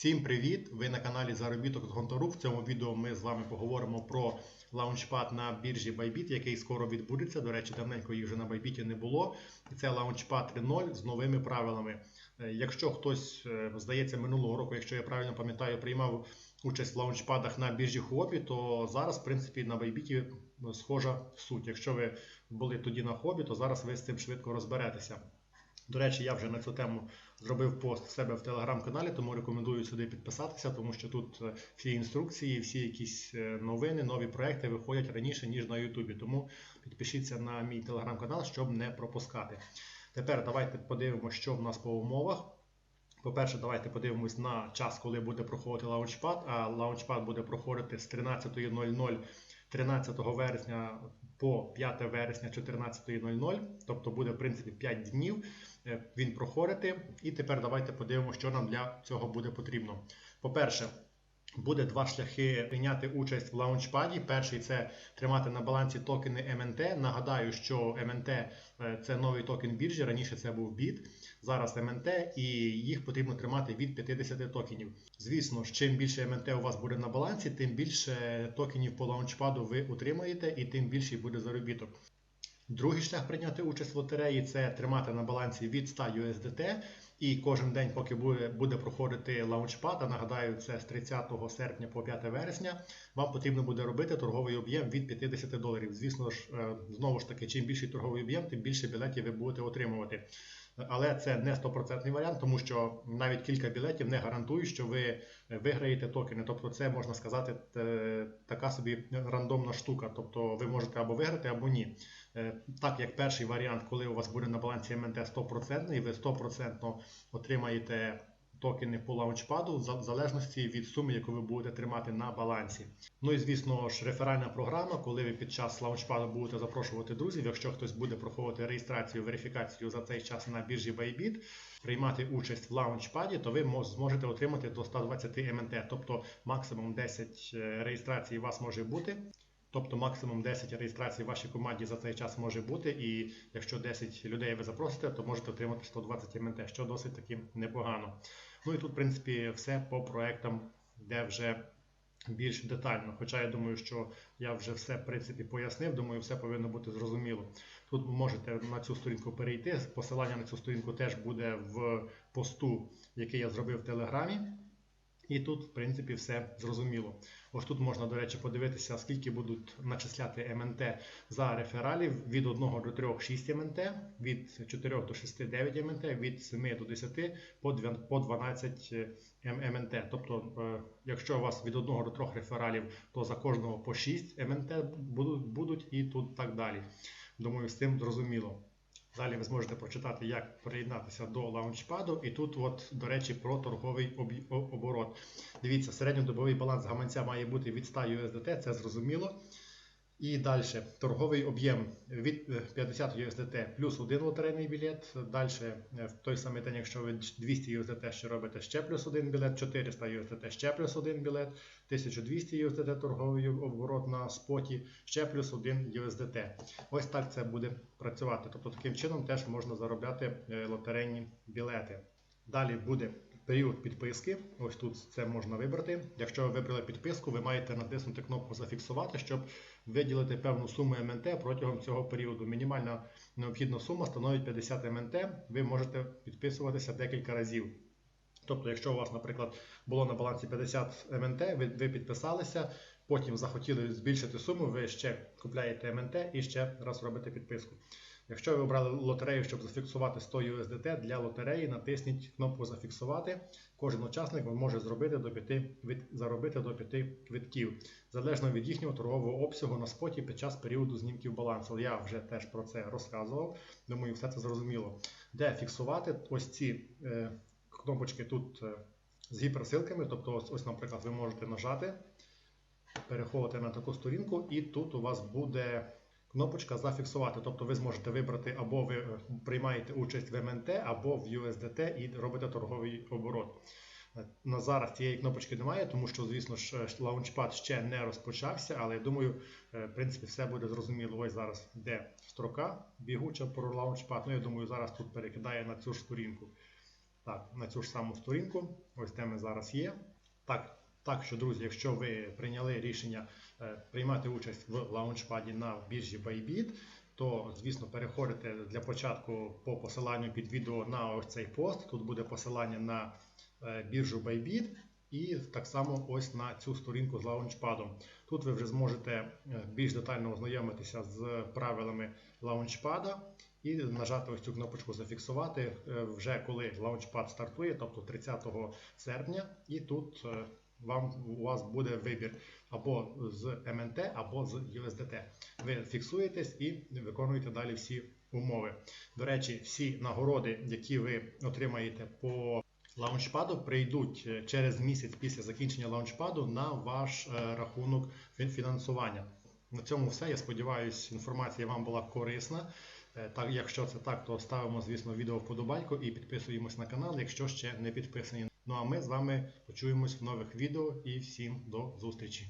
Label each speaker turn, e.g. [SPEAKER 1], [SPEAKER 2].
[SPEAKER 1] Всім привіт! Ви на каналі Заробіток з Гонтору. В цьому відео ми з вами поговоримо про лаунчпад на біржі Bybit, який скоро відбудеться. До речі, давненько їх вже на Bybit не було. І це лаунчпад 3.0 з новими правилами. Е, Якщо хтось, е, здається, минулого року, якщо я правильно пам'ятаю, приймав участь в лаунчпадах на біржі Хобі, то зараз, в принципі, на Bybit схожа суть. Якщо ви були тоді на хобі, то зараз ви з цим швидко розберетеся. До речі, я вже на цю тему зробив пост в себе в телеграм-каналі, тому рекомендую сюди підписатися, тому що тут е, всі інструкції, всі якісь е, новини, нові проекти виходять раніше, ніж на Ютубі. Тому підпишіться на мій телеграм-канал, щоб не пропускати. Тепер давайте подивимося, що в нас по умовах. По-перше, давайте подивимось на час, коли буде проходити лаунчпад. А лаунчпад буде проходити з 13.00 13 вересня по 5 вересня 14.00, тобто буде в принципі 5 днів. Е, Він проходити. І тепер давайте подивимося, що нам для цього буде потрібно. По-перше, Буде два шляхи прийняти участь в лаунчпаді. Перший це тримати на балансі токени МНТ. Нагадаю, що МНТ е, це новий токен біржі. Раніше це був біт, зараз МНТ, і їх потрібно тримати від 50 токенів. Звісно чим більше МНТ у вас буде на балансі, тим більше токенів по лаунчпаду ви отримаєте, і тим більший буде заробіток. Другий шлях прийняти участь в лотереї це тримати на балансі від 100 USDT. І кожен день, поки буде буде проходити лаунчпад, а нагадаю, це з 30 серпня по 5 вересня, вам потрібно буде робити торговий об'єм від 50 доларів. Звісно ж, е, знову ж таки, чим більший торговий об'єм, тим більше білетів ви будете отримувати. Але це не 100% варіант, тому що навіть кілька білетів не гарантують, що ви виграєте токени. Тобто, це можна сказати така собі рандомна штука. Тобто ви можете або виграти, або ні. Так як перший варіант, коли у вас буде на балансі МНТ 100%, і ви 100% отримаєте токени по лаунчпаду в залежності від суми, яку ви будете тримати на балансі. Ну і звісно ж, реферальна програма, коли ви під час лаунчпаду будете запрошувати друзів, якщо хтось буде проходити реєстрацію, верифікацію за цей час на біржі Bybit, приймати участь в лаунчпаді, то ви зможете отримати до 120 МНТ, тобто максимум 10 е, реєстрацій у вас може бути. Тобто максимум 10 реєстрацій в вашій команді за цей час може бути, і якщо 10 людей ви запросите, то можете отримати 120 МНТ, що досить таки непогано. Ну і тут, в принципі, все по проектам, де вже більш детально. Хоча я думаю, що я вже все в принципі пояснив, думаю, все повинно бути зрозуміло. Тут ви можете на цю сторінку перейти. Посилання на цю сторінку теж буде в посту, який я зробив в Телеграмі. І тут, в принципі, все зрозуміло. Ось тут можна, до речі, подивитися, скільки будуть начисляти МНТ за рефералів від 1 до 3 6 МНТ, від 4 до 6 9 МНТ, від 7 до 10 по 12 МНТ. Тобто, е, якщо у вас від 1 до 3 рефералів, то за кожного по 6 МНТ будуть і тут так далі. Думаю, з цим зрозуміло. Далі ви зможете прочитати, як приєднатися до лаунчпаду. І тут, от, до речі, про торговий оборот. Дивіться, середньодобовий баланс гаманця має бути від 100 USDT, це зрозуміло. І далі торговий об'єм від 50 е, USDT плюс один лотерейний білет. Далі е, в той самий день, якщо ви 200 USDT ще робите ще плюс один білет, 400 USDT ще плюс один білет, 1200 USDT торговий оборот на споті, ще плюс один USDT. Ось так це буде працювати. Тобто таким чином теж можна заробляти е, лотерейні білети. Далі буде період підписки. Ось тут це можна вибрати. Якщо ви вибрали підписку, ви маєте натиснути кнопку Зафіксувати, щоб виділити певну суму МНТ протягом цього періоду. Мінімальна необхідна сума становить 50 МНТ. Ви можете підписуватися декілька разів. Тобто, якщо у вас, наприклад, було на балансі 50 МНТ, ви, ви підписалися, потім захотіли збільшити суму, ви ще купляєте МНТ і ще раз робите підписку. Якщо ви обрали лотерею, щоб зафіксувати 100 USDT для лотереї, натисніть кнопку Зафіксувати. Кожен учасник може зробити до 5, заробити до 5 квитків, залежно від їхнього торгового обсягу на споті під час періоду знімків балансу. Я вже теж про це розказував. Думаю, все це зрозуміло. Де фіксувати ось ці е, кнопочки тут е, з гіперсилками. Тобто, ось, ось, наприклад, ви можете нажати, переходити на таку сторінку, і тут у вас буде кнопочка Зафіксувати. Тобто ви зможете вибрати або ви е, приймаєте участь в МНТ, або в USDT і робите торговий оборот. Е, на зараз цієї кнопочки немає, тому що, звісно ж, е, лаунчпад ще не розпочався, але я думаю, в принципі, все буде зрозуміло. Ось зараз йде строка бігуча про лаунчпад. Ну, я думаю, зараз тут перекидає на цю ж сторінку. так, на цю ж саму сторінку. Ось де ми зараз є. Так, так що, друзі, якщо ви прийняли рішення е, приймати участь в лаунчпаді на біржі Bybit, то, звісно, переходите для початку по посиланню під відео на ось цей пост. Тут буде посилання на е, біржу Bybit і так само ось на цю сторінку з лаунчпадом. Тут ви вже зможете е, більш детально ознайомитися з правилами лаунчпада і нажати ось цю кнопочку зафіксувати вже коли лаунчпад стартує, тобто 30 серпня, і тут вам у вас буде вибір або з МНТ, або з USDT. Ви фіксуєтесь і виконуєте далі всі умови. До речі, всі нагороди, які ви отримаєте по лаунчпаду, прийдуть е, через місяць після закінчення лаунчпаду на ваш е, рахунок фінансування. На цьому все. Я сподіваюся, інформація вам була корисна. Е, Так, якщо це так, то ставимо, звісно, відео вподобайку і підписуємось на канал, якщо ще не підписані. Ну а ми з вами почуємось в нових відео і всім до зустрічі.